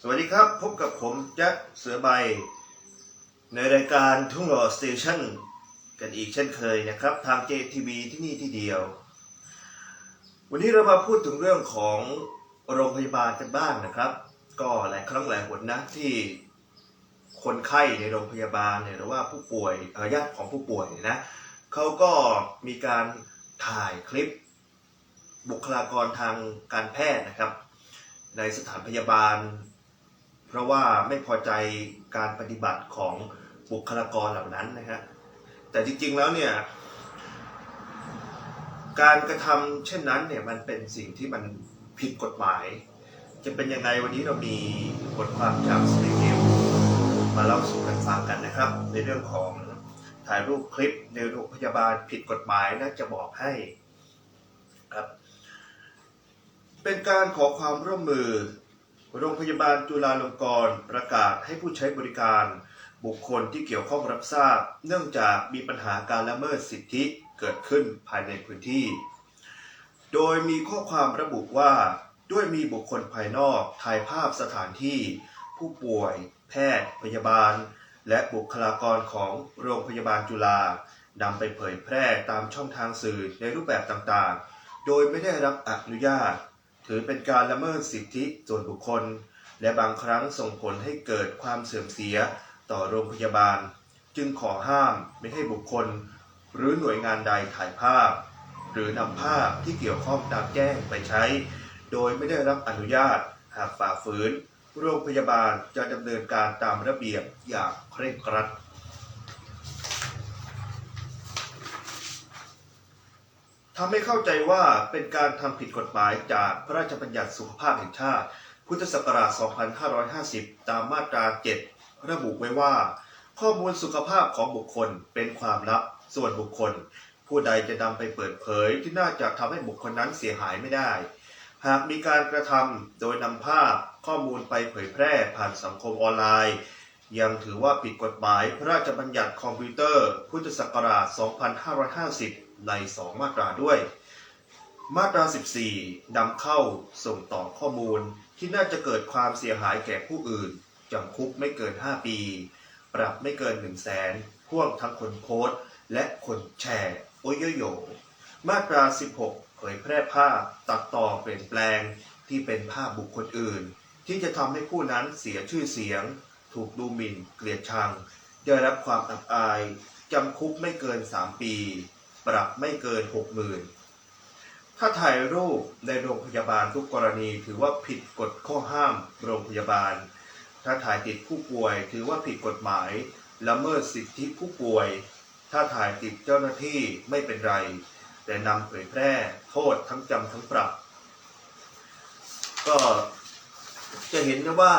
สวัสดีครับพบกับผมแจ๊คเสือใบ ในรายการทุ่งหล่อสเตชันกันอีกเช่นเคยนะครับ ทาง JTV ที่นี่ที่เดียว วันนี้เรามาพูดถึงเรื่องของโรงพยาบาลกันบ้างนะครับ ก็หลายครั้งหลายหนนะที่คนไข้ในโรงพยาบาลเนี่ยหรือว่าผู้ป่วยญาติของผู้ป่วยนะเขาก็มีการถ่ายคลิปบุคลากรทางการแพทย์นะครับ ในสถานพยาบาล เพราะว่าไม่พอใจการปฏิบัติของบุคลากรเหล่านั้นนะฮะแต่จริงๆแล้วเนี่ยการกระทำเช่นนั้นเนี่ยมันเป็นสิ่งที่มันผิดกฎหมาย จะเป็นยังไงวันนี้เรามีบทความจากสตีนิวมาเล่าสู่กันฟังกันนะครับ ในเรื่องของถ่ายรูปคลิปในโรงพยาบาลผิดกฎหมายนะจะบอกให้ครับเป็นการขอความร่วมมือ โรงพยาบาลจุฬาลงกรณ์ประกาศให้ผู้ใช้บริการ บุคคลที่เกี่ยวข้องรับทราบ เนื่องจากมีปัญหาการละเมิดสิทธิเกิดขึ้นภายในพื้นที่ โดยมีข้อความระบุว่า ด้วยมีบุคคลภายนอกถ่ายภาพสถานที่ ผู้ป่วย แพทย์ พยาบาล และบุคลากรของโรงพยาบาลจุฬานำไปเผยแพร่ตามช่องทางสื่อในรูปแบบต่างๆ โดยไม่ได้รับอนุญาต ถือเป็นการละเมิดสิทธิส่วนบุคคล และบางครั้งส่งผลให้เกิดความเสื่อมเสียต่อโรงพยาบาล จึงขอห้ามไม่ให้บุคคล หรือหน่วยงานใดถ่ายภาพ หรือนำภาพที่เกี่ยวข้องตามแจ้งไปใช้ โดยไม่ได้รับอนุญาตหากฝ่าฝืน โรงพยาบาลจะดำเนินการตามระเบียบอย่างเคร่งครัด ทำให้เข้าใจว่าเป็นการทำผิดกฎหมายจากพระราชบัญญัติสุขภาพแห่งชาติ พุทธศักราช 2550 ตามมาตรา 7 ระบุไว้ว่า ข้อมูลสุขภาพของบุคคลเป็นความลับส่วนบุคคล ผู้ใดจะนำไปเปิดเผยที่น่าจะทำให้บุคคลนั้นเสียหายไม่ได้ หากมีการกระทำโดยนำภาพข้อมูลไปเผยแพร่ผ่านสังคมออนไลน์ ยังถือว่าผิดกฎหมายพระราชบัญญัติคอมพิวเตอร์ พุทธศักราช 2550 ใน 2 มาตราด้วย มาตรา 14 นำเข้าส่งต่อข้อมูลที่น่าจะเกิดความเสียหายแก่ผู้อื่นจำคุกไม่เกิน 5 ปี ปรับไม่เกิน 1 0 0 0 0แสนพ่วงทั้งคนโพสต์ และคนแชร์ โอยโยโยมาตรา 16 เผยแพร่ภาพตัดต่อเปลี่ยนแปลงที่เป็นภาพบุคคลอื่น ที่จะทำให้ผู้นั้นเสียชื่อเสียง ถูกดูหมิ่น เกลียดชัง ได้รับความอับอายจำคุกไม่เกิน 3 ปี ปรับไม่เกิน60,000ถ้าถ่ายรูปในโรงพยาบาลทุกกรณีถือว่าผิดกฎข้อห้ามโรงพยาบาล ถ้าถ่ายติดผู้ป่วยถือว่าผิดกฎหมายละเมิดสิทธิผู้ป่วย ถ้าถ่ายติดเจ้าหน้าที่ไม่เป็นไร แต่นำเผยแพร่โทษทั้งจำทั้งปรับ ก็จะเห็นนะว่า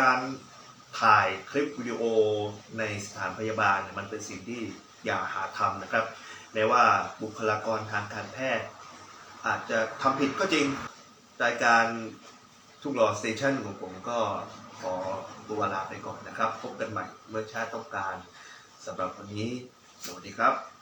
การถ่ายคลิปวิดีโอในสถานพยาบาลเนี่ยมันเป็นสิ่งที่อย่าหาทำนะครับ แม้ว่าบุคลากรทางการแพทย์ อาจจะทำผิดก็จริงรายการทุกหล่อสเตชันของผมก็ขอตัวลาไปก่อนนะครับ พบกันใหม่เมื่อชาติต้องการสำหรับวันนี้ สวัสดีครับ